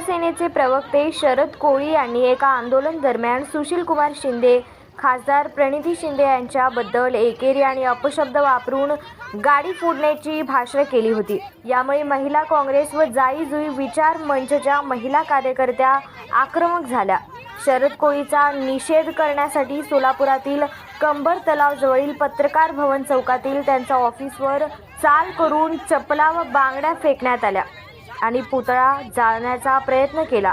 शिवसेनेचे प्रवक्ते शरद कोळी यांनी एका आंदोलन दरम्यान सुशील कुमार शिंदे खासदार प्रणिती शिंदे यांच्याबद्दल एकेरी आणि अपशब्द वापरून गाडी फोडण्याची भाषण केली होती. यामुळे महिला काँग्रेस व जाई जुई विचार मंचच्या महिला कार्यकर्त्या आक्रमक झाल्या. शरद कोळीचा निषेध करण्यासाठी सोलापुरातील कंबर तलावजवळील पत्रकार भवन चौकातील त्यांच्या ऑफिसवर चाल करून चपला व बांगड्या फेकण्यात आल्या. आणि पुतळा जाळण्याचा प्रयत्न केला.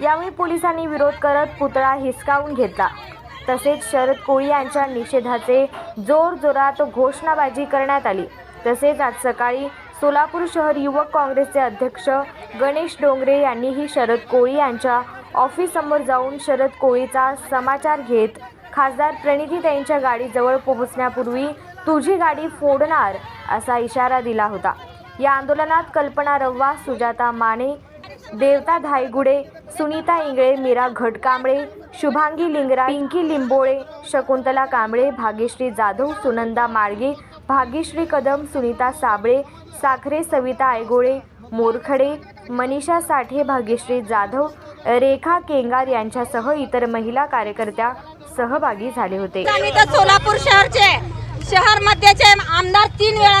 यावेळी पोलिसांनी विरोध करत पुतळा हिसकावून घेतला. तसेच शरद कोळी यांच्या निषेधाचे जोरजोरात घोषणाबाजी करण्यात आली. तसेच आज सकाळी सोलापूर शहर युवक काँग्रेसचे अध्यक्ष गणेश डोंगरे यांनीही शरद कोळी यांच्या ऑफिससमोर जाऊन शरद कोळीचा समाचार घेत खासदार प्रणिती त्यांच्या गाडीजवळ पोहोचण्यापूर्वी तुझी गाडी फोडणार असा इशारा दिला होता. या आंदोलनात कल्पना रव्वा सुजाता माने देवता धायगुडे सुनीता इंगळे मीरा घटकांबळे शुभांगी लिंगरा पिंकी लिंबोळे शकुंतला कांबळे भाग्यश्री जाधव सुनंदा माळगे भाग्यश्री कदम सुनीता साबळे साखरे सविता आयगोळे मोरखडे मनीषा साठे भाग्यश्री जाधव रेखा केंगार यांच्यासह इतर महिला कार्यकर्त्या सहभागी झाले होते. आम्ही तर सोलापूर शहरचे शहर मध्येचे आमदार तीन वेळा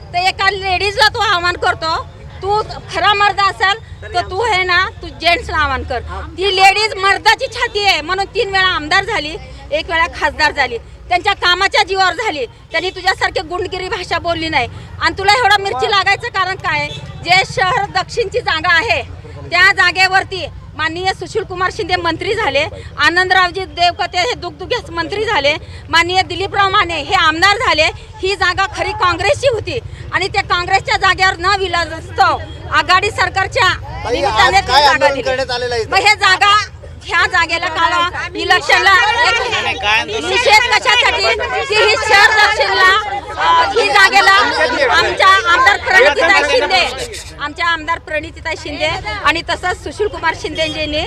तर एका लेडीजला तू आव्हान करतो. तू खरा मर्द असेल तर तू आहे ना तू जेंट्सला आव्हान कर. ती लेडीज मर्दाची छाती आहे. म्हणून तीन वेळा आमदार झाली एक वेळा खासदार झाली. त्यांच्या कामाच्या जीवावर झाली. त्यांनी तुझ्यासारखी गुंडगिरी भाषा बोलली नाही. आणि तुला एवढा मिरची लागायचं कारण काय? जे शहर दक्षिणची जागा आहे त्या जागेवरती माननीय सुशील कुमार शिंदे मंत्री झाले आनंदरावजी देवकते हे दुगदुगेस मंत्री झाले माननीय दिलीपराव माने हे आमदार झाले ही जागा खरी काँग्रेसची होती. आणि त्या काँग्रेसच्या जागेवर न विलासतो आघाडी सरकारच्या निमित्ताने ती जागा दिली. मग हे जागा ह्या जागेला काल इलेक्शनला निषेध कशासाठी? की ही शहर दक्षिणला ही जागेला आमच्या आमच्या आमदार प्रणितीताई शिंदे आणि तसंच सुशील कुमार शिंदेजींनी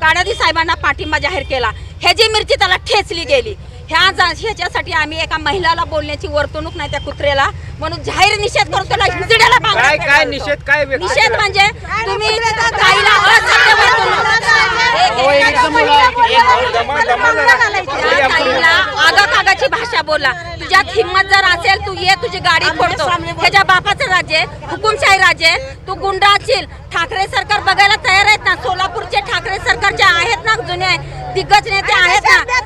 काणादी साहेबांना पाठिंबा जाहीर केला. ह्याची मिरची त्याला ठेचली गेली ह्या जा- ह्याच्यासाठी आम्ही एका महिलाला बोलण्याची वर्तणूक नाही त्या कुत्र्याला. म्हणून जाहीर निषेध करतो त्याला हिजड्याला निषेध? म्हणजे तुम्ही ताईला असभ्य वर्तणूक हो, एक एकदम एक दमा दमा जरा. त्या ताईला आगाकागाची भाषा बोला तुझ्यात हिंमत जर असेल तू ये तुझी गाडी फोडतो. ह्याच्या बापाचं राज्य आहे, हुकुमशाही राज्य आहे. तू गुंडा असशील. ठाकरे सरकार बघायला तयार आहेत ना? सोलापूरचे ठाकरे सरकारचे आहेत ना जुने दिग्गज नेते आहेत ना?